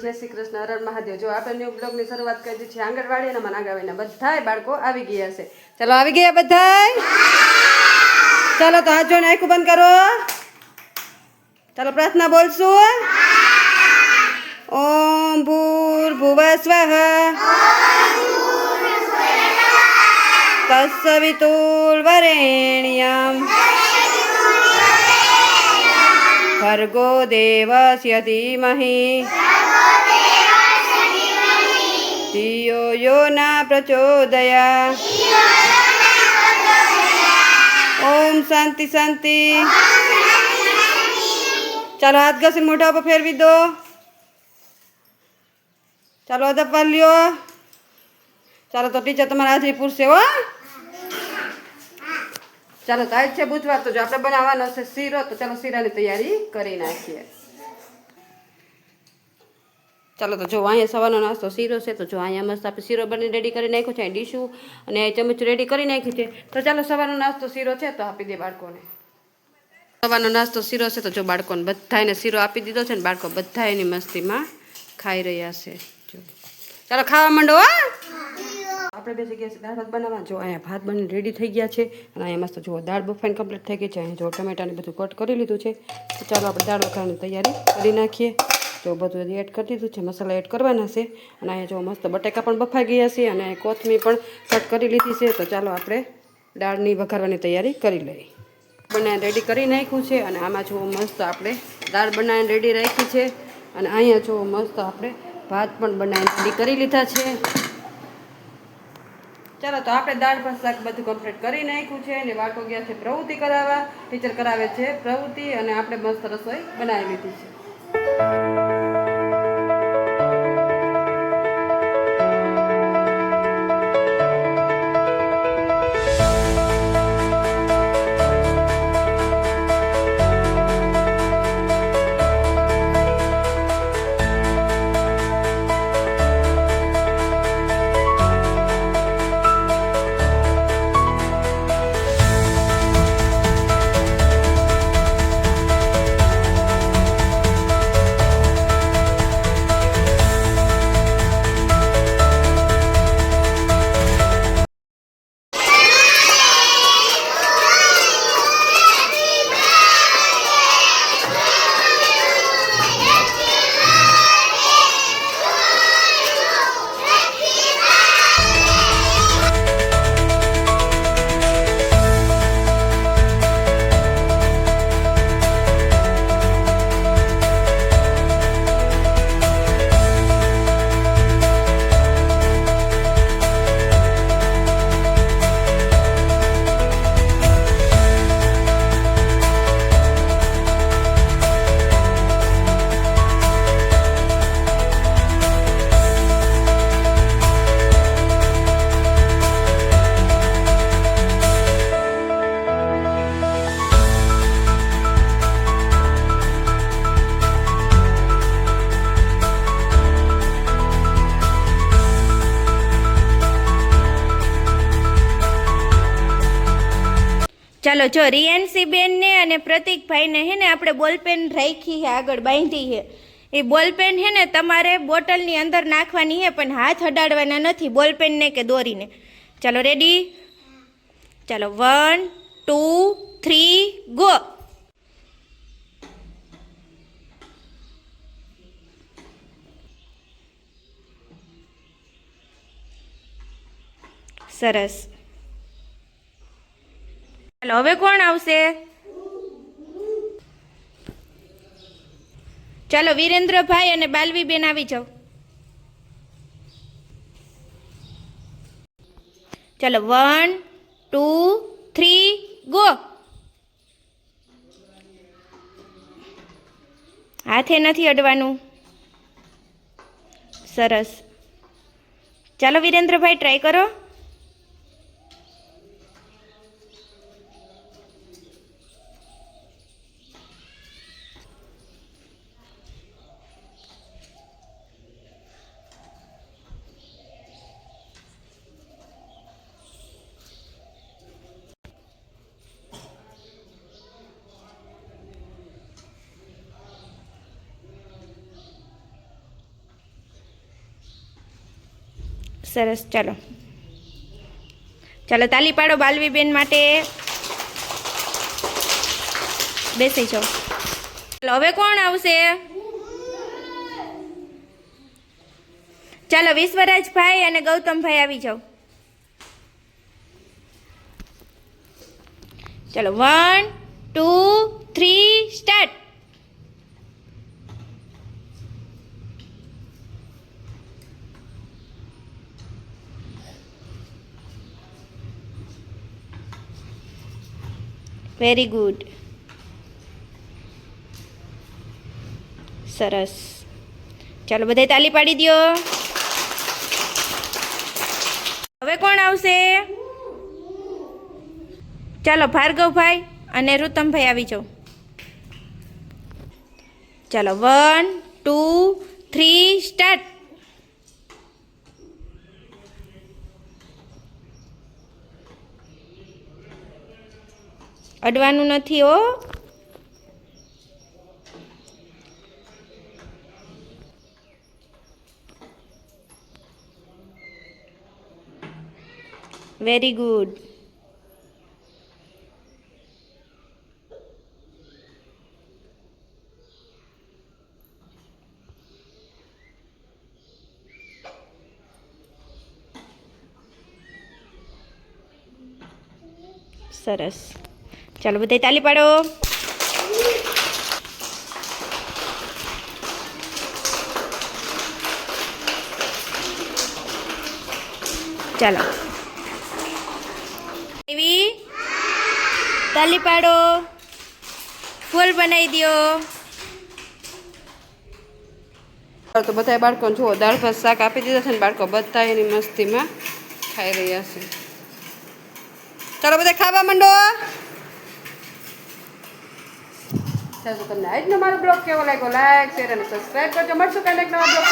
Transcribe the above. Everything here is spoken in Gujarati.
જય શ્રી કૃષ્ણ, હરણ મહાદેવ. જો આપણે ન્યૂ બ્લોગની શરૂઆત કરી છે, આંગણવાડી અને મનાગાવીના બધાય બાળકો આવી ગયા છે. ચલો, આવી ગયા બધાય? ચાલો, તો હાથ જોઈને આખું બંધ કરો. ચાલો, પ્રાર્થના બોલશું. ઓમ ભૂર ભુવ સ્વઃ. વરેણ્યમ. ભર્ગો દેવસ્ય ધીમહિ ધિયો યો ના પ્રચોદયા ઓમ શાંતિ શાંતિ ચાલો હાથ ઘસી મોઢા પર ફેરવી દો ચાલો અદબ લ્યો ચાલો તો ટીચર તમારા હાજરી પૂરશે હો ચાલો તો આજ છે બુધવાર તો જો આપણે બનાવવાનો છે શીરો તો ચાલો શીરાની તૈયારી કરી નાખીએ ચાલો તો જો અહીંયા સવારનો નાસ્તો શીરો છે, તો જો અહીંયા મસ્ત આપણે શીરો બની રેડી કરી નાખ્યો છે ડીશું અને ચમચ રેડી કરી નાખ્યું છે. તો ચાલો સવારનો નાસ્તો શીરો છે, તો આપી દે બાળકોને. સવારનો નાસ્તો શીરો છે, તો જો બાળકોને બધાને શીરો આપી દીધો છે ને બાળકો બધા એની મસ્તીમાં ખાઈ રહ્યા છે. જો. ચાલો ખાવા માંડો, હો. આપણે બે જગ્યાએ દાળ ભાત બનાવવા જો અહીંયા ભાત બની રેડી થઈ ગયા છે અને અહીંયા મસ્ત જુઓ દાળ બફાઈને કમ્પ્લીટ થઈ ગઈ છે. અહીંયા જો ટમેટાને બધું કટ કરી લીધું છે. તો ચાલો આપણે દાળ વઘારની તૈયારી કરી નાખીએ. જો બધું એડ કરી દીધું છે, મસાલા એડ કરવાના છે. અને અહીંયા જો મસ્ત બટેકા પણ બફાઈ ગયા છે અને કોથમીર પણ કટ કરી લીધી છે. તો ચાલો આપણે દાળની વઘારવાની તૈયારી કરી લઈએ. બનાવીને રેડી કરી નાખ્યું છે અને આમાં જો મસ્ત આપણે દાળ બનાવીને રેડી રાખી છે. અને અહીંયા જો મસ્ત આપણે ભાત પણ બનાવીને રેડી કરી લીધા છે. ચાલો તો આપણે દાળ ભાત શાક બધું કમ્પ્લીટ કરી નાખ્યું છે અને બાળકો ગયા છે પ્રવૃત્તિ કરાવવા ટીચર કરાવે છે પ્રવૃત્તિ અને આપણે મસ્ત રસોઈ બનાવી લીધી છે. ચાલો, જો રિયાન્સી બેનને અને પ્રતિકભાઈને હે ને આપણે બોલપેન રાખી છે આગળ બાંધી છે એ બોલપેન હે ને તમારે બોટલની અંદર નાખવાની છે પણ હાથ અડાડવાના નથી બોલપેનને કે દોરીને. ચાલો, રેડી? ચાલો, વન, ટુ, થ્રી, ગો. સરસ. ચાલો હવે કોણ આવશે? ચાલો, વિરેન્દ્રભાઈ અને બાલવીબેન આવી જાઓ. ચાલો, વન, ટુ, થ્રી, ગો. હાથે નથી અડવાનું. સરસ. ચાલો, વિરેન્દ્રભાઈ ટ્રાય કરો. સરસ, ચાલો. ચાલો, તાલી પાડો બાલવીબેન માટે. બેસી જાઓ. ચાલો, હવે કોણ આવશે? ચાલો, વિશ્વરાજભાઈ અને ગૌતમભાઈ આવી જાઓ. ચાલો, one, two, three, start. Very good સરસ. ચાલો બધે તાલી પાડી દ્યો. હવે કોણ આવશે? ચાલો, ભાર્ગવભાઈ અને રૂતમભાઈ આવી જાઓ. ચાલો, વન, ટુ, થ્રી, સ્ટાર્ટ. અડવાનું નથી હો. વેરી ગુડ સરસ ચાલો બધા તાલી પાડો. ચાલો. એવી તાલી પાડો. ફૂલ બનાવી દ્યો. તો બધા બાળકો જુઓ, દાળ ભાત, શાક આપી દીધા છે ને બાળકો બધા એની મસ્તીમાં ખાઈ રહ્યા છે. ચાલો બધા ખાવા માંડો. ચાલો તમને આજનો મારો બ્લોગ કેવો લાગ્યો? લાઈક શેર અને સબસ્ક્રાઈબ કરજો. મળશું કાલે એક નવા બ્લોગ